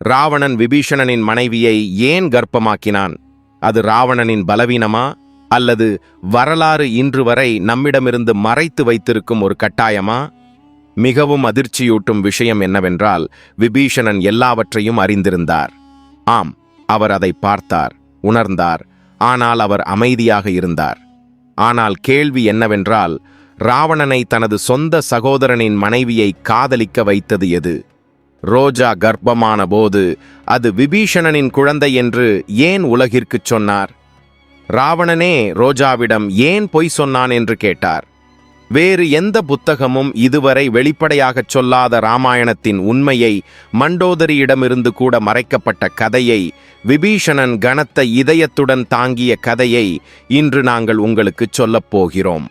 ராவணன் விபீஷணனின் மனைவியை ஏன் கர்ப்பமாக்கினான்? அது ராவணனின் பலவீனமா? அல்லது வரலாறு இன்று வரை நம்மிடமிருந்து மறைத்து வைத்திருக்கும் ஒரு கட்டாயமா? மிகவும் அதிர்ச்சியூட்டும் விஷயம் என்னவென்றால் விபீஷணன் எல்லாவற்றையும் அறிந்திருந்தார். ஆம் அவர் அதை பார்த்தார் உணர்ந்தார் ஆனால் அவர் அமைதியாக இருந்தார். ஆனால் கேள்வி என்னவென்றால் ராவணனை தனது சொந்த சகோதரனின் மனைவியை காதலிக்க வைத்தது எது? ரோஜா கர்ப்பமான போது அது விபீஷணனின் குழந்தை என்று ஏன் உலகிற்குச் சொன்னார்? ராவணனே ரோஜாவிடம் ஏன் பொய் சொன்னான் என்று கேட்டார். வேறு எந்த புத்தகமும் இதுவரை வெளிப்படையாகச் சொல்லாத ராமாயணத்தின் உண்மையை மண்டோதரியிடமிருந்து கூட மறைக்கப்பட்ட கதையை விபீஷணன் கனத்த இதயத்துடன் தாங்கிய கதையை இன்று நாங்கள் உங்களுக்குச் சொல்லப் போகிறோம்.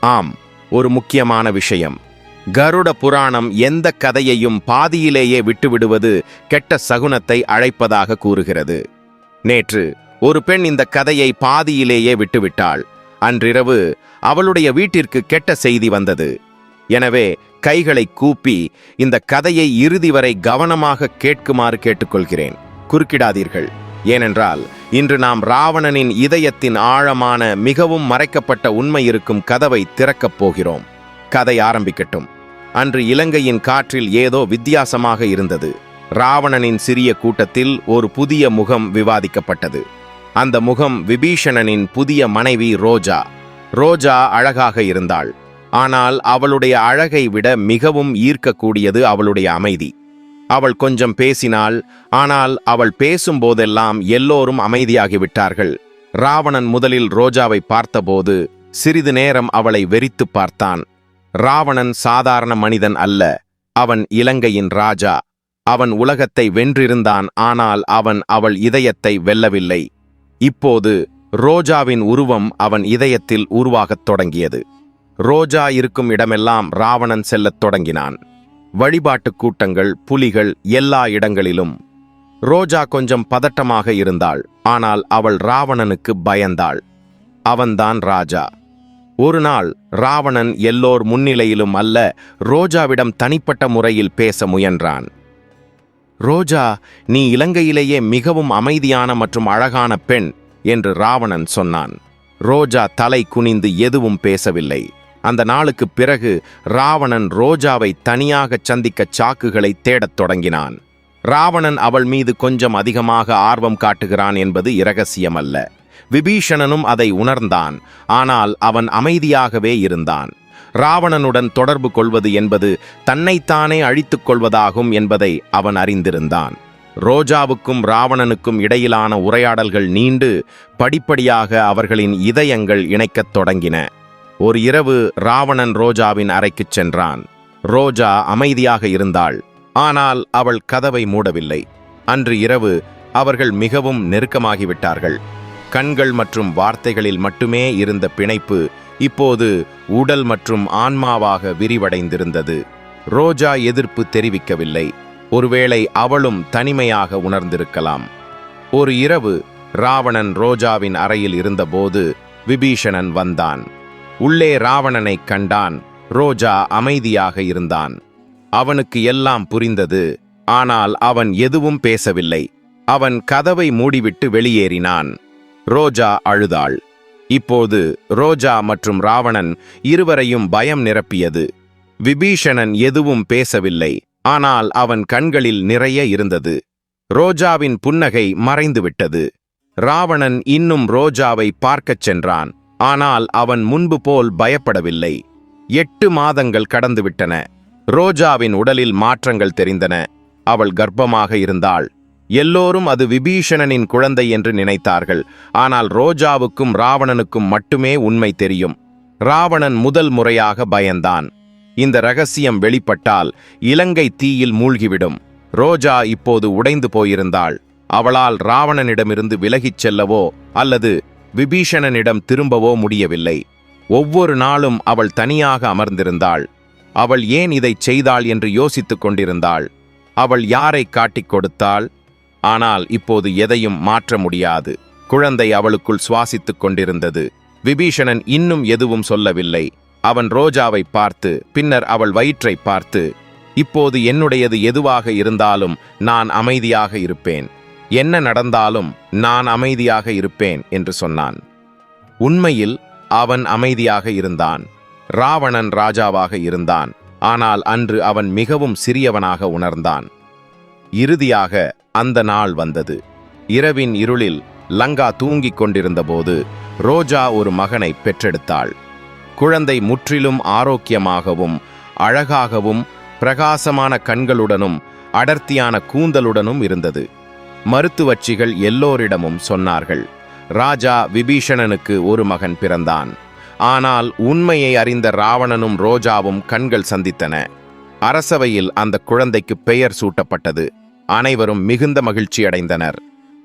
ஆம் ஒரு முக்கியமான விஷயம். கருட புராணம் எந்த கதையையும் பாதியிலேயே விட்டுவிடுவது கெட்ட சகுனத்தை அழைப்பதாக கூறுகிறது. நேற்று ஒரு பெண் இந்த கதையை பாதியிலேயே விட்டுவிட்டாள். அன்றிரவு அவளுடைய வீட்டிற்கு கெட்ட செய்தி வந்தது. எனவே கைகளை கூப்பி இந்த கதையை இறுதி வரை கவனமாக கேட்குமாறு கேட்டுக்கொள்கிறேன். குறுக்கிடாதீர்கள். ஏனென்றால் இன்று நாம் ராவணனின் இதயத்தின் ஆழமான மிகவும் மறைக்கப்பட்ட உண்மை இருக்கும் கதவை திறக்கப் போகிறோம். கதை ஆரம்பிக்கட்டும். அன்று இலங்கையின் காற்றில் ஏதோ வித்தியாசமாக இருந்தது. ராவணனின் சிறிய கூட்டத்தில் ஒரு புதிய முகம் விவாதிக்கப்பட்டது. அந்த முகம் விபீஷணனின் புதிய மனைவி ரோஜா. ரோஜா அழகாக இருந்தாள். ஆனால் அவளுடைய அழகை விட மிகவும் ஈர்க்கக்கூடியது அவளுடைய அமைதி. அவள் கொஞ்சம் பேசினாள் ஆனால் அவள் பேசும்போதெல்லாம் எல்லோரும் அமைதியாகிவிட்டார்கள். ராவணன் முதலில் ரோஜாவை பார்த்தபோது சிறிது நேரம் அவளை வெறித்துப் பார்த்தான். ராவணன் சாதாரண மனிதன் அல்ல. அவன் இலங்கையின் ராஜா. அவன் உலகத்தை வென்றிருந்தான் ஆனால் அவன் அவள் இதயத்தை வெல்லவில்லை. இப்போது ரோஜாவின் உருவம் அவன் இதயத்தில் உருவாகத் தொடங்கியது. ரோஜா இருக்கும் இடமெல்லாம் ராவணன் செல்லத் தொடங்கினான். வழிபாட்டுக் கூட்டங்கள் புலிகள் எல்லா இடங்களிலும். ரோஜா கொஞ்சம் பதட்டமாக இருந்தாள் ஆனால் அவள் ராவணனுக்கு பயந்தாள். அவன்தான் ராஜா. ஒரு நாள் ராவணன் எல்லோர் முன்னிலையிலும் அல்ல ரோஜாவிடம் தனிப்பட்ட முறையில் பேச முயன்றான். ரோஜா நீ இலங்கையிலேயே மிகவும் அமைதியான மற்றும் அழகான பெண் என்று ராவணன் சொன்னான். ரோஜா தலை குனிந்து எதுவும் பேசவில்லை. அந்த நாளுக்குப் பிறகு ராவணன் ரோஜாவை தனியாகச் சந்திக்க சாக்குகளை தேடத் தொடங்கினான். ராவணன் அவள் மீது கொஞ்சம் அதிகமாக ஆர்வம் காட்டுகிறான் என்பது இரகசியமல்ல. விபீஷணனும் அதை உணர்ந்தான். ஆனால் அவன் அமைதியாகவே இருந்தான். ராவணனுடன் தொடர்பு கொள்வது என்பது தன்னைத்தானே அழித்துக் கொள்வதாகும் என்பதை அவன் அறிந்திருந்தான். ரோஜாவுக்கும் ராவணனுக்கும் இடையிலான உரையாடல்கள் நீண்டு படிப்படியாக அவர்களின் இதயங்கள் இணைக்கத் தொடங்கின. ஒரு இரவு ராவணன் ரோஜாவின் அறைக்குச் சென்றான். ரோஜா அமைதியாக இருந்தாள். ஆனால் அவள் கதவை மூடவில்லை. அன்று இரவு அவர்கள் மிகவும் நெருக்கமாகிவிட்டார்கள். கண்கள் மற்றும் வார்த்தைகளில் மட்டுமே இருந்த பிணைப்பு இப்போது உடல் மற்றும் ஆன்மாவாக விரிவடைந்திருந்தது. ரோஜா எதிர்ப்பு தெரிவிக்கவில்லை. ஒருவேளை அவளும் தனிமையாக உணர்ந்திருக்கலாம். ஒரு இரவு ராவணன் ரோஜாவின் அறையில் இருந்தபோது விபீஷணன் வந்தான். உள்ளே ராவணனைக் கண்டான். ரோஜா அமைதியாக இருந்தான். அவனுக்கு எல்லாம் புரிந்தது. ஆனால் அவன் எதுவும் பேசவில்லை. அவன் கதவை மூடிவிட்டு வெளியேறினான். ரோஜா அழுதாள். இப்போது ரோஜா மற்றும் ராவணன் இருவரையும் பயம் நிரப்பியது. விபீஷணன் எதுவும் பேசவில்லை. ஆனால் அவன் கண்களில் நிறைய இருந்தது. ரோஜாவின் புன்னகை மறைந்துவிட்டது. ராவணன் இன்னும் ரோஜாவை பார்க்கச் சென்றான். ஆனால் அவன் முன்பு போல் பயப்படவில்லை. எட்டு மாதங்கள் கடந்துவிட்டன. ரோஜாவின் உடலில் மாற்றங்கள் தெரிந்தன. அவள் கர்ப்பமாக இருந்தாள். எல்லோரும் அது விபீஷணனின் குழந்தை என்று நினைத்தார்கள். ஆனால் ரோஜாவுக்கும் ராவணனுக்கும் மட்டுமே உண்மை தெரியும். ராவணன் முதல் முறையாக பயந்தான். இந்த ரகசியம் வெளிப்பட்டால் இலங்கை தீயில் மூழ்கிவிடும். ரோஜா இப்போது உடைந்து போயிருந்தாள். அவளால் ராவணனிடமிருந்து விலகிச் செல்லவோ அல்லது விபீஷணனிடம் திரும்பவோ முடியவில்லை. ஒவ்வொரு நாளும் அவள் தனியாக அமர்ந்திருந்தாள். அவள் ஏன் இதைச் செய்தாள் என்று யோசித்துக் கொண்டிருந்தாள். அவள் யாரை காட்டிக் கொடுத்தாள்? ஆனால் இப்போது எதையும் மாற்ற முடியாது. குழந்தை அவளுக்குள் சுவாசித்துக் கொண்டிருந்தது. விபீஷணன் இன்னும் எதுவும் சொல்லவில்லை. அவன் ரோஜாவை பார்த்து பின்னர் அவள் வயிற்றை பார்த்து இப்போது என்னுடையது எதுவாக இருந்தாலும் நான் அமைதியாக இருப்பேன். என்ன நடந்தாலும் நான் அமைதியாக இருப்பேன் என்று சொன்னான். உண்மையில் அவன் அமைதியாக இருந்தான். ராவணன் ராஜாவாக இருந்தான். ஆனால் அன்று அவன் மிகவும் சிறியவனாக உணர்ந்தான். இறுதியாக அந்த நாள் வந்தது. இரவின் இருளில் லங்கா தூங்கிக் கொண்டிருந்தபோது ரோஜா ஒரு மகனை பெற்றெடுத்தாள். குழந்தை முற்றிலும் ஆரோக்கியமாகவும் அழகாகவும் பிரகாசமான கண்களுடனும் அடர்த்தியான கூந்தலுடனும் இருந்தது. மருத்துவச்சிகள் எல்லோரிடமும் சொன்னார்கள் ராஜா விபீஷணனுக்கு ஒரு மகன் பிறந்தான். ஆனால் உண்மையை அறிந்த ராவணனும் ரோஜாவும் கண்கள் சந்தித்தன. அரசவையில் அந்த குழந்தைக்கு பெயர் சூட்டப்பட்டது. அனைவரும் மிகுந்த மகிழ்ச்சி அடைந்தனர்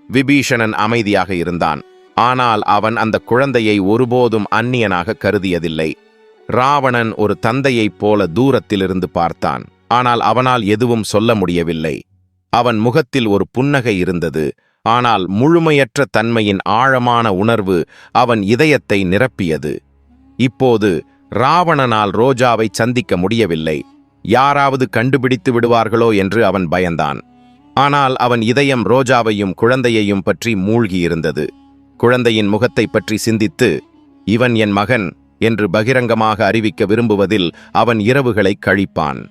விபீஷணன் அமைதியாக இருந்தான். ஆனால் அவன் அந்த குழந்தையை ஒருபோதும் அந்நியனாக கருதியதில்லை. ராவணன் ஒரு தந்தையைப் போல தூரத்திலிருந்து பார்த்தான். ஆனால் அவனால் எதுவும் சொல்ல முடியவில்லை. அவன் முகத்தில் ஒரு புன்னகை இருந்தது. ஆனால் முழுமையற்ற தன்மையின் ஆழமான உணர்வு அவன் இதயத்தை நிரப்பியது. இப்போது ராவணனால் ரோஜாவை சந்திக்க முடியவில்லை. யாராவது கண்டுபிடித்து விடுவார்களோ என்று அவன் பயந்தான். ஆனால் அவன் இதயம் ரோஜாவையும் குழந்தையையும் பற்றி மூழ்கியிருந்தது. குழந்தையின் முகத்தை பற்றி சிந்தித்து இவன் என் மகன் என்று பகிரங்கமாக அறிவிக்க விரும்புவதில் அவன் இரவுகளை கழிப்பான்.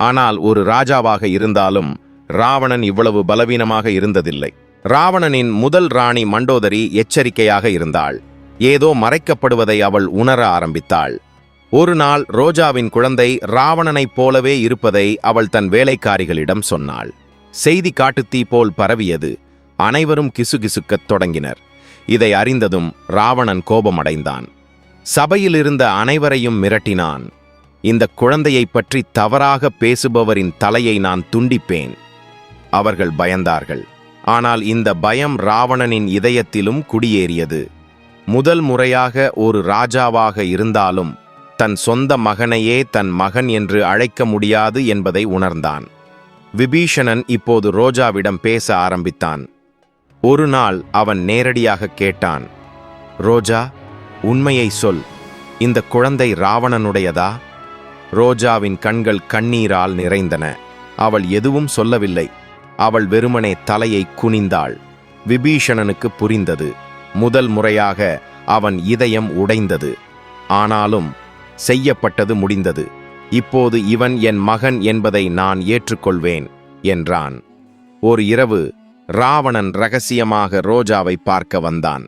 ஆனால் ஒரு ராஜாவாக இருந்தாலும் ராவணன் இவ்வளவு பலவீனமாக இருந்ததில்லை. ராவணனின் முதல் ராணி மண்டோதரி எச்சரிக்கையாக இருந்தாள். ஏதோ மறைக்கப்படுவதை அவள் உணர ஆரம்பித்தாள். ஒரு நாள் ரோஜாவின் குழந்தை ராவணனைப் போலவே இருப்பதை அவள் தன் வேலைக்காரிகளிடம் சொன்னாள். செய்தி காட்டுத்தீ போல் பரவியது. அனைவரும் கிசுகிசுக்கத் தொடங்கினர். இதை அறிந்ததும் ராவணன் கோபமடைந்தான். சபையில் இருந்த அனைவரையும் மிரட்டினான். இந்த குழந்தையைப் பற்றி தவறாக பேசுபவரின் தலையை நான் துண்டிப்பேன். அவர்கள் பயந்தார்கள். ஆனால் இந்த பயம் ராவணனின் இதயத்திலும் குடியேறியது. முதல் முறையாக ஒரு ராஜாவாக இருந்தாலும் தன் சொந்த மகனையே தன் மகன் என்று அழைக்க முடியாது என்பதை உணர்ந்தான். விபீஷணன் இப்போது ரோஜாவிடம் பேச ஆரம்பித்தான். ஒரு நாள் அவன் நேரடியாக கேட்டான் ரோஜா உண்மையை சொல். இந்த குழந்தை ராவணனுடையதா? ரோஜாவின் கண்கள் கண்ணீரால் நிறைந்தன. அவள் எதுவும் சொல்லவில்லை. அவள் வெறுமனே தலையை குனிந்தாள். விபீஷணனுக்கு புரிந்தது. முதல் முறையாக அவன் இதயம் உடைந்தது. ஆனாலும் செய்யப்பட்டது முடிந்தது. இப்போது இவன் என் மகன் என்பதை நான் ஏற்றுக்கொள்வேன் என்றான். ஒரு இரவு ராவணன் ரகசியமாக ரோஜாவை பார்க்க வந்தான்.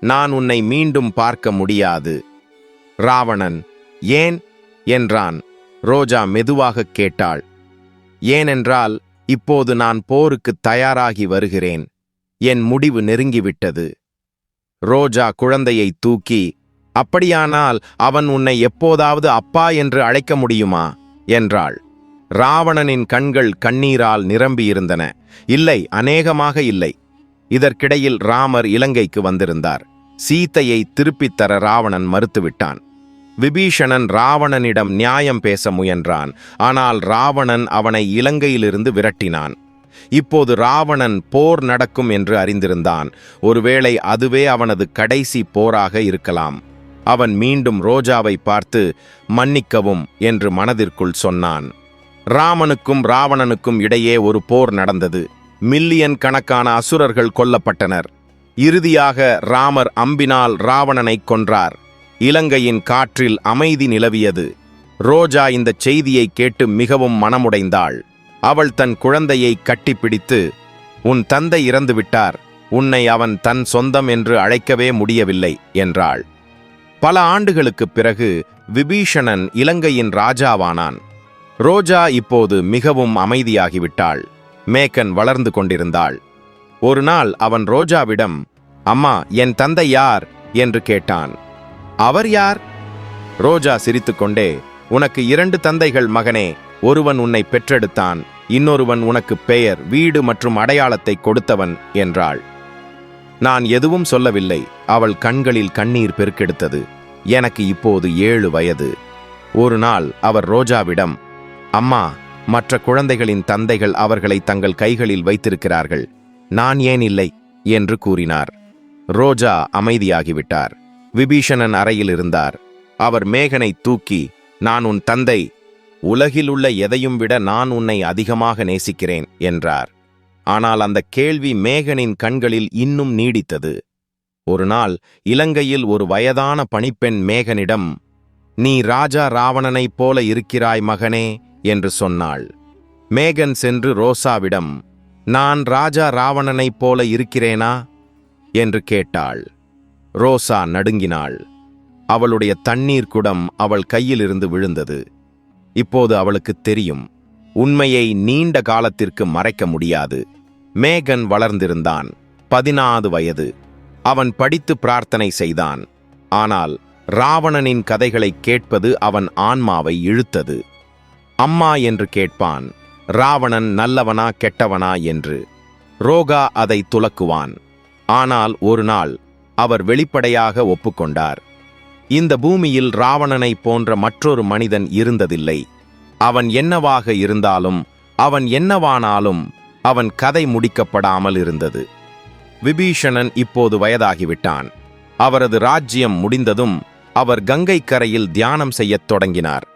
நான் உன்னை மீண்டும் பார்க்க முடியாது. ராவணன் ஏன்? என்றான். ரோஜா மெதுவாகக் கேட்டாள். ஏனென்றால் இப்போது நான் போருக்கு தயாராகி வருகிறேன். என் முடிவு நெருங்கிவிட்டது. ரோஜா குழந்தையை தூக்கி அப்படியானால் அவன் உன்னை எப்போதாவது அப்பா என்று அழைக்க முடியுமா? என்றாள். ராவணனின் கண்கள் கண்ணீரால் நிரம்பியிருந்தன. இல்லை அநேகமாக இல்லை. இதற்கிடையில் ராமர் இலங்கைக்கு வந்திருந்தார். சீத்தையை திருப்பித் தர ராவணன் மறுத்துவிட்டான். விபீஷணன் ராவணனிடம் நியாயம் பேச முயன்றான். ஆனால் ராவணன் அவனை இலங்கையிலிருந்து விரட்டினான். இப்போது ராவணன் போர் நடக்கும் என்று அறிந்திருந்தான். ஒருவேளை அதுவே அவனது கடைசி போராக இருக்கலாம். அவன் மீண்டும் ரோஜாவை பார்த்து மன்னிக்கவும் என்று மனதிற்குள் சொன்னான். ராமனுக்கும் ராவணனுக்கும் இடையே ஒரு போர் நடந்தது. மில்லியன் கணக்கான அசுரர்கள் கொல்லப்பட்டனர். இறுதியாக ராமர் அம்பினால் ராவணனை கொன்றார். இலங்கையின் காற்றில் அமைதி நிலவியது. ரோஜா இந்த செய்தியை கேட்டு மிகவும் மனமுடைந்தாள். அவள் தன் குழந்தையை கட்டிப்பிடித்து உன் தந்தை இறந்துவிட்டார். உன்னை அவன் தன் சொந்தம் என்று அழைக்கவே முடியவில்லை என்றாள். பல ஆண்டுகளுக்குப் பிறகு விபீஷணன் இலங்கையின் ராஜாவானான். ரோஜா இப்போது மிகவும் அமைதியாகிவிட்டாள். மேக்கன் வளர்ந்து கொண்டிருந்தாள். ஒரு நாள் அவன் ரோஜாவிடம் அம்மா என் தந்தை யார்? என்று கேட்டான். அவர் யார்? ரோஜா சிரித்துக்கொண்டே உனக்கு இரண்டு தந்தைகள் மகனே. ஒருவன் உன்னை பெற்றெடுத்தான் இன்னொருவன் உனக்கு பெயர் வீடு மற்றும் அடையாளத்தை கொடுத்தவன் என்றாள். நான் எதுவும் சொல்லவில்லை. அவள் கண்களில் கண்ணீர் பெருக்கெடுத்தது. எனக்கு இப்போது ஏழு வயது. ஒரு நாள் அவர் ரோஜாவிடம் அம்மா மற்ற குழந்தைகளின் தந்தைகள் அவர்களை தங்கள் கைகளில் வைத்திருக்கிறார்கள். நான் ஏன் இல்லை? என்று கூறினார். ரோஜா அமைதியாகிவிட்டார். விபீஷணன் அறையில் இருந்தார். அவர் மேகனை தூக்கி நான் உன் தந்தை. உலகில் உள்ள எதையும் விட நான் உன்னை அதிகமாக நேசிக்கிறேன் என்றார். ஆனால் அந்த கேள்வி மேகனின் கண்களில் இன்னும் நீடித்தது. ஒரு நாள் இலங்கையில் ஒரு வயதான பணிப்பெண் மேகனிடம் நீ ராஜா ராவணனைப் போல இருக்கிறாய் மகனே என்று சொன்னாள். மேகன் சென்று ரோசாவிடம் நான் ராஜா ராவணனைப் போல இருக்கிறேனா? என்று கேட்டாள். ரோசா நடுங்கினாள். அவளுடைய தண்ணீர் குடம் அவள் கையிலிருந்து விழுந்தது. இப்போது அவளுக்கு தெரியும் உண்மையை நீண்ட காலத்திற்கு மறைக்க முடியாது. மேகன் வளர்ந்திருந்தான். பதினாது வயது. அவன் படித்து பிரார்த்தனை செய்தான். ஆனால் ராவணனின் கதைகளை கேட்பது அவன் ஆன்மாவை இழுத்தது. அம்மா என்று கேட்பான் ராவணன் நல்லவனா கெட்டவனா? என்று. ரோகா அதை துலக்குவான். ஆனால் ஒரு நாள் அவர் வெளிப்படையாக ஒப்புக்கொண்டார். இந்த பூமியில் ராவணனை போன்ற மற்றொரு மனிதன் இருந்ததில்லை. அவன் என்னவாக இருந்தாலும் அவன் என்னவானாலும் அவன் கதை முடிக்கப்படாமல் இருந்தது. விபீஷணன் இப்போது வயதாகிவிட்டான். அவரது ராஜ்யம் முடிந்ததும் அவர் கங்கை கரையில் தியானம் செய்யத் தொடங்கினார்.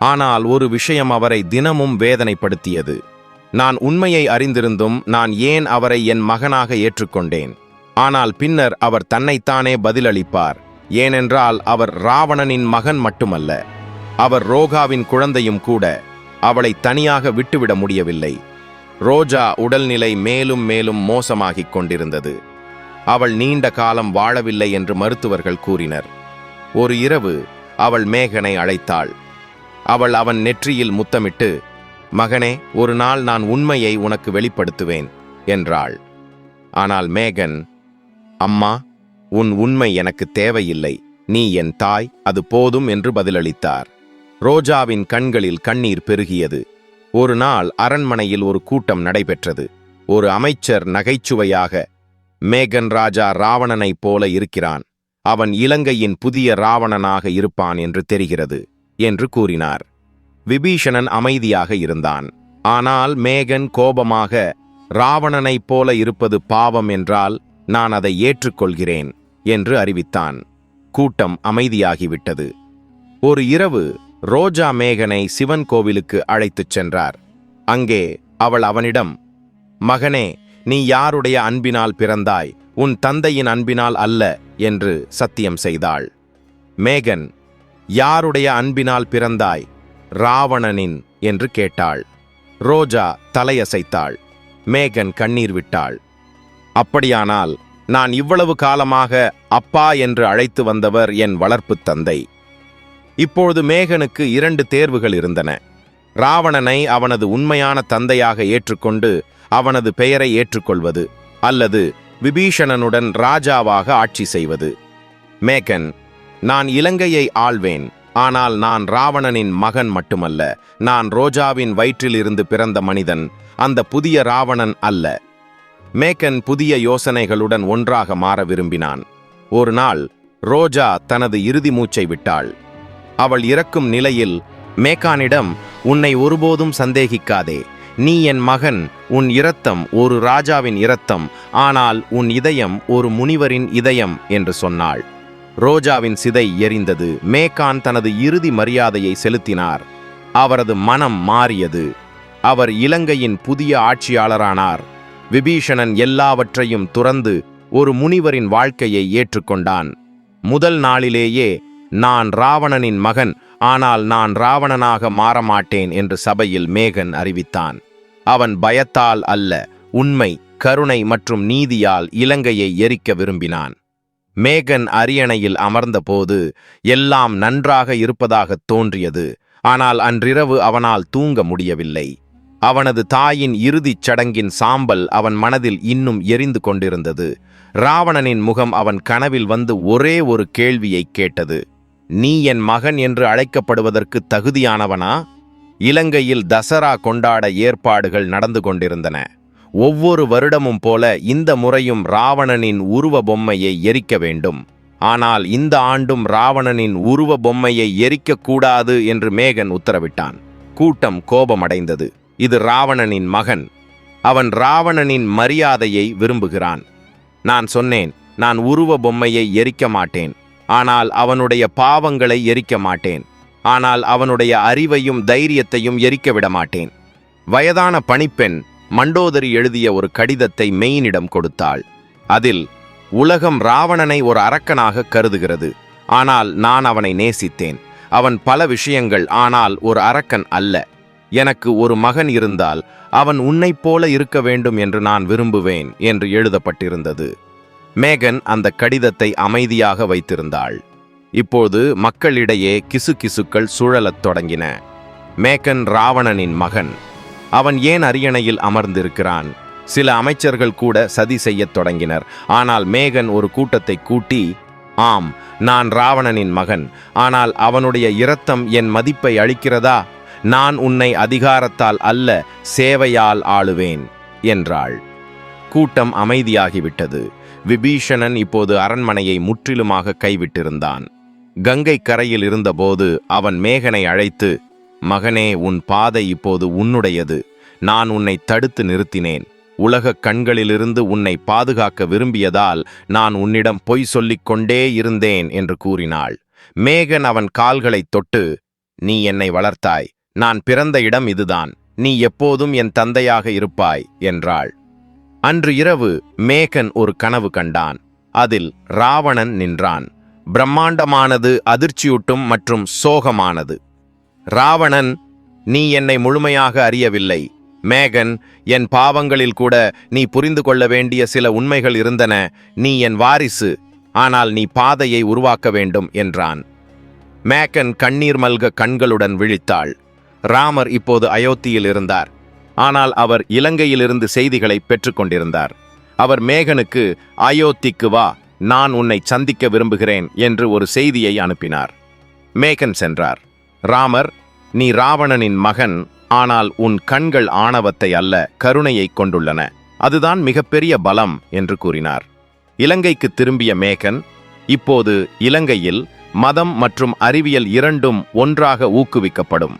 ஆனால் ஒரு விஷயம் அவரை தினமும் வேதனைப்படுத்தியது. நான் உண்மையை அறிந்திருந்தும் நான் ஏன் அவரை என் மகனாக ஏற்றுக்கொண்டேன். ஆனால் பின்னர் அவர் தன்னைத்தானே பதிலளிப்பார். ஏனென்றால் அவர் ராவணனின் மகன் மட்டுமல்ல. அவர் ரோகாவின் குழந்தையும் கூட அவளை தனியாக விட்டுவிட முடியவில்லை. ரோஜா உடல்நிலை மேலும் மேலும் மோசமாகிக் கொண்டிருந்தது. அவள் நீண்ட காலம் வாழவில்லை என்று மருத்துவர்கள் கூறினர். ஒரு இரவு அவள் மேகனை அழைத்தாள். அவள் அவன் நெற்றியில் முத்தமிட்டு மகனே ஒரு நாள் நான் உண்மையை உனக்கு வெளிப்படுத்துவேன் என்றாள். ஆனால் மேகன் அம்மா உன் உண்மை எனக்கு தேவையில்லை. நீ என் தாய் அது போதும் என்று பதிலளித்தார். ரோஜாவின் கண்களில் கண்ணீர் பெருகியது. ஒரு நாள் அரண்மனையில் ஒரு கூட்டம் நடைபெற்றது. ஒரு அமைச்சர் நகைச்சுவையாக மேகன் ராஜா ராவணனைப் போல இருக்கிறான். அவன் இலங்கையின் புதிய ராவணனாக இருப்பான் என்று தெரிகிறது என்று கூறினார். விபீஷணன் அமைதியாக இருந்தான். ஆனால் மேகன் கோபமாக ராவணனைப் போல இருப்பது பாவம் என்றால் நான் அதை ஏற்றுக்கொள்கிறேன் என்று அறிவித்தான். கூட்டம் அமைதியாகிவிட்டது. ஒரு இரவு ரோஜா மேகனை சிவன் கோவிலுக்கு அழைத்துச் சென்றார். அங்கே அவள் அவனிடம் மகனே நீ யாருடைய அன்பினால் பிறந்தாய்? உன் தந்தையின் அன்பினால் அல்ல என்று சத்தியம் செய்தாள். மேகன் யாருடைய அன்பினால் பிறந்தாய்? ராவணனின் என்று கேட்டாள். ரோஜா தலையசைத்தாள். மேகன் கண்ணீர் விட்டாள். அப்படியானால் நான் இவ்வளவு காலமாக அப்பா என்று அழைத்து வந்தவர் என் வளர்ப்புத் தந்தை. இப்பொழுது மேகனுக்கு இரண்டு தேர்வுகள் இருந்தன. ராவணனை அவனது உண்மையான தந்தையாக ஏற்றுக்கொண்டு அவனது பெயரை ஏற்றுக்கொள்வது அல்லது விபீஷணனுடன் ராஜாவாக ஆட்சி செய்வது. மேகன் நான் இலங்கையை ஆள்வேன். ஆனால் நான் ராவணனின் மகன் மட்டுமல்ல. நான் ரோஜாவின் வயிற்றிலிருந்து பிறந்த மனிதன். அந்த புதிய ராவணன் அல்ல. மேக்கன் புதிய யோசனைகளுடன் ஒன்றாக மாற விரும்பினான். ஒரு நாள் ரோஜா தனது இறுதி மூச்சை விட்டாள். அவள் இறக்கும் நிலையில் மேக்கானிடம் உன்னை ஒருபோதும் சந்தேகிக்காதே. நீ என் மகன் உன் இரத்தம் ஒரு ராஜாவின் இரத்தம் ஆனால் உன் இதயம் ஒரு முனிவரின் இதயம் என்று சொன்னாள். ரோஜாவின் சிதை எரிந்தது. மேகான் தனது இறுதி மரியாதையை செலுத்தினார். அவரது மனம் மாறியது. அவர் இலங்கையின் புதிய ஆட்சியாளரானார். விபீஷணன் எல்லாவற்றையும் துறந்து ஒரு முனிவரின் வாழ்க்கையை ஏற்றுக்கொண்டான். முதல் நாளிலேயே நான் ராவணனின் மகன் ஆனால் நான் ராவணனாக மாறமாட்டேன் என்று சபையில் மேகன் அறிவித்தான். அவன் பயத்தால் அல்ல உண்மை கருணை மற்றும் நீதியால் இலங்கையை எரிக்க விரும்பினான். மேகன் அரியணையில் அமர்ந்தபோது எல்லாம் நன்றாக இருப்பதாகத் தோன்றியது ஆனால் அன்றிரவு அவனால் தூங்க முடியவில்லை. அவனது தாயின் இறுதிச் சடங்கின் சாம்பல் அவன் மனதில் இன்னும் எரிந்து கொண்டிருந்தது. ராவணனின் முகம் அவன் கனவில் வந்து ஒரே ஒரு கேள்வியை கேட்டது நீ என் மகன் என்று அழைக்கப்படுவதற்கு தகுதியானவனா? இலங்கையில் தசரா கொண்டாட ஏற்பாடுகள் நடந்து கொண்டிருந்தன. ஒவ்வொரு வருடமும் போல இந்த முறையும் ராவணனின் உருவ பொம்மையை எரிக்க வேண்டும். ஆனால் இந்த ஆண்டும் ராவணனின் உருவ பொம்மையை எரிக்கக்கூடாது என்று மேகன் உத்தரவிட்டான். கூட்டம் கோபமடைந்தது. இது ராவணனின் மகன். அவன் ராவணனின் மரியாதையை விரும்புகிறான். நான் சொன்னேன் நான் உருவ பொம்மையை எரிக்க மாட்டேன். ஆனால் அவனுடைய பாவங்களை எரிக்க மாட்டேன். ஆனால் அவனுடைய அறிவையும் தைரியத்தையும் எரிக்க விட மாட்டேன். வயதான பணிப்பெண் மண்டோதரி எழுதிய ஒரு கடிதத்தை மெயினிடம் கொடுத்தாள். அதில் உலகம் ராவணனை ஒரு அரக்கனாக கருதுகிறது. ஆனால் நான் அவனை நேசித்தேன். அவன் பல விஷயங்கள் ஆனால் ஒரு அரக்கன் அல்ல. எனக்கு ஒரு மகன் இருந்தால் அவன் உன்னைப் போல இருக்க வேண்டும் என்று நான் விரும்புவேன் என்று எழுதப்பட்டிருந்தது. மேகன் அந்த கடிதத்தை அமைதியாக வைத்திருந்தாள். இப்போது மக்களிடையே கிசுகிசுக்கள் சுழலத் தொடங்கின. மேகன் ராவணனின் மகன். அவன் ஏன் அரியணையில் அமர்ந்திருக்கிறான்? சில அமைச்சர்கள் கூட சதி செய்யத் தொடங்கினர். ஆனால் மேகன் ஒரு கூட்டத்தை கூட்டி ஆம் நான் ராவணனின் மகன். ஆனால் அவனுடைய இரத்தம் என் மதிப்பை அளிக்கிறதா? நான் உன்னை அதிகாரத்தால் அல்ல சேவையால் ஆளுவேன் என்றாள். கூட்டம் அமைதியாகிவிட்டது. விபீஷணன் இப்போது அரண்மனையை முற்றிலுமாக கைவிட்டிருந்தான். கங்கை கரையில் இருந்தபோது அவன் மேகனை அழைத்து மகனே உன் பாதை இப்போது உன்னுடையது. நான் உன்னை தடுத்து நிறுத்தினேன். உலகக் கண்களிலிருந்து உன்னை பாதுகாக்க விரும்பியதால் நான் உன்னிடம் பொய் சொல்லிக் கொண்டே இருந்தேன் என்று கூறினாள். மேகன் அவன் கால்களைத் தொட்டு நீ என்னை வளர்த்தாய். நான் பிறந்த இடம் இதுதான். நீ எப்போதும் என் தந்தையாக இருப்பாய் என்றாள். அன்று இரவு மேகன் ஒரு கனவு கண்டான். அதில் ராவணன் நின்றான். பிரம்மாண்டமானது அதிர்ச்சியூட்டும் மற்றும் சோகமானது. ராவணன் நீ என்னை முழுமையாக அறியவில்லை. மேகன் என் பாவங்களில் கூட நீ புரிந்து கொள்ள வேண்டிய சில உண்மைகள் இருந்தன. நீ என் வாரிசு. ஆனால் நீ பாதையை உருவாக்க வேண்டும் என்றான். மேகன் கண்ணீர் மல்க கண்களுடன் விழித்தாள். ராமர் இப்போது அயோத்தியில் இருந்தார். ஆனால் அவர் இலங்கையிலிருந்து செய்திகளை பெற்றுக்கொண்டிருந்தார். அவர் மேகனுக்கு அயோத்திக்கு வா நான் உன்னை சந்திக்க விரும்புகிறேன் என்று ஒரு செய்தியை அனுப்பினார். மேகன் சென்றார். ராமர் நீ ராவணனின் மகன் ஆனால் உன் கண்கள் ஆணவத்தை அல்ல கருணையைக் கொண்டுள்ளன. அதுதான் மிகப்பெரிய பலம் என்று கூறினார். இலங்கைக்கு திரும்பிய மேகன் இப்போது இலங்கையில் மதம் மற்றும் அறிவியல் இரண்டும் ஒன்றாக ஊக்குவிக்கப்படும்.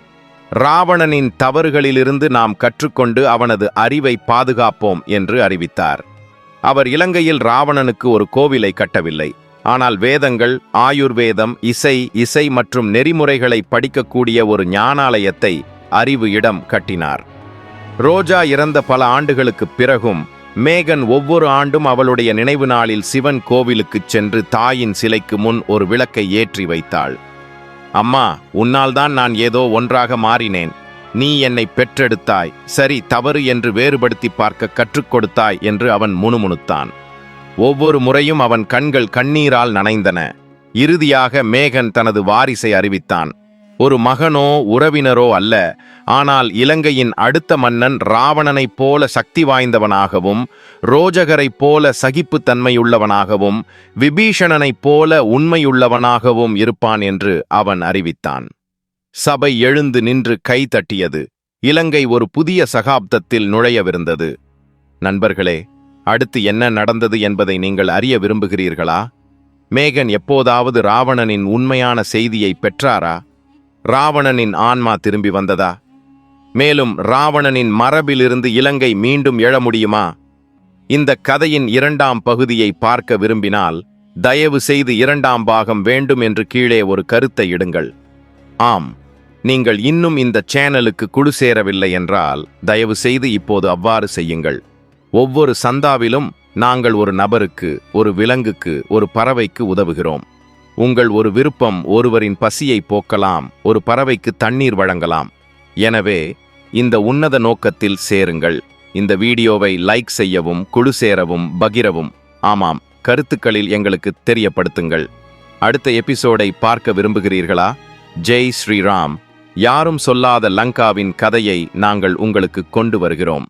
ராவணனின் தவறுகளிலிருந்து நாம் கற்றுக்கொண்டு அவனது அறிவை பாதுகாப்போம் என்று அறிவித்தார். அவர் இலங்கையில் ராவணனுக்கு ஒரு கோவிலை கட்டவில்லை. ஆனால் வேதங்கள் ஆயுர்வேதம் இசை இசை மற்றும் நெறிமுறைகளை படிக்கக்கூடிய ஒரு ஞானாலயத்தை அறிவு இடம் கட்டினார். ரோஜா இறந்த பல ஆண்டுகளுக்குப் பிறகும் மேகன் ஒவ்வொரு ஆண்டும் அவளுடைய நினைவு நாளில் சிவன் கோவிலுக்குச் சென்று தாயின் சிலைக்கு முன் ஒரு விளக்கை ஏற்றி வைத்தாள். அம்மா உன்னால்தான் நான் ஏதோ ஒன்றாக மாறினேன். நீ என்னை பெற்றெடுத்தாய். சரி தவறு என்று வேறுபடுத்தி பார்க்க கற்றுக் கொடுத்தாய் என்று அவன் முணுமுணுத்தான். ஒவ்வொரு முறையும் அவன் கண்கள் கண்ணீரால் நனைந்தன. இறுதியாக மேகன் தனது வாரிசை அறிவித்தான். ஒரு மகனோ உறவினரோ அல்ல. ஆனால் இலங்கையின் அடுத்த மன்னன் ராவணனைப் போல சக்தி வாய்ந்தவனாகவும் ரோஜகரைப் போல சகிப்புத்தன்மையுள்ளவனாகவும் விபீஷணனைப் போல உண்மையுள்ளவனாகவும் இருப்பான் என்று அவன் அறிவித்தான். சபை எழுந்து நின்று கை தட்டியது. இலங்கை ஒரு புதிய சகாப்தத்தில் நுழையவிருந்தது. நண்பர்களே அடுத்து என்ன நடந்தது என்பதை நீங்கள் அறிய விரும்புகிறீர்களா? மேகன் எப்போதாவது ராவணனின் உண்மையான செய்தியை பெற்றாரா? ராவணனின் ஆன்மா திரும்பி வந்ததா? மேலும் ராவணனின் மரபிலிருந்து இலங்கை மீண்டும் எழ முடியுமா? இந்த கதையின் இரண்டாம் பகுதியை பார்க்க விரும்பினால் தயவு செய்து இரண்டாம் பாகம் வேண்டும் என்று கீழே ஒரு கருத்தை இடுங்கள். ஆம் நீங்கள் இன்னும் இந்த சேனலுக்கு குழு சேரவில்லை என்றால் தயவு செய்து இப்போது அவ்வாறு செய்யுங்கள். ஒவ்வொரு சந்தாவிலும் நாங்கள் ஒரு நபருக்கு ஒரு விலங்குக்கு ஒரு பறவைக்கு உதவுகிறோம். உங்கள் ஒரு விருப்பம் ஒருவரின் பசியை போக்கலாம் ஒரு பறவைக்கு தண்ணீர் வழங்கலாம். எனவே இந்த உன்னத நோக்கத்தில் சேருங்கள். இந்த வீடியோவை லைக் செய்யவும் குழு சேரவும் பகிரவும். ஆமாம் கருத்துக்களில் எங்களுக்கு தெரியப்படுத்துங்கள். அடுத்த எபிசோடை பார்க்க விரும்புகிறீர்களா? ஜெய் ஸ்ரீராம். யாரும் சொல்லாத லங்காவின் கதையை நாங்கள் உங்களுக்கு கொண்டு வருகிறோம்.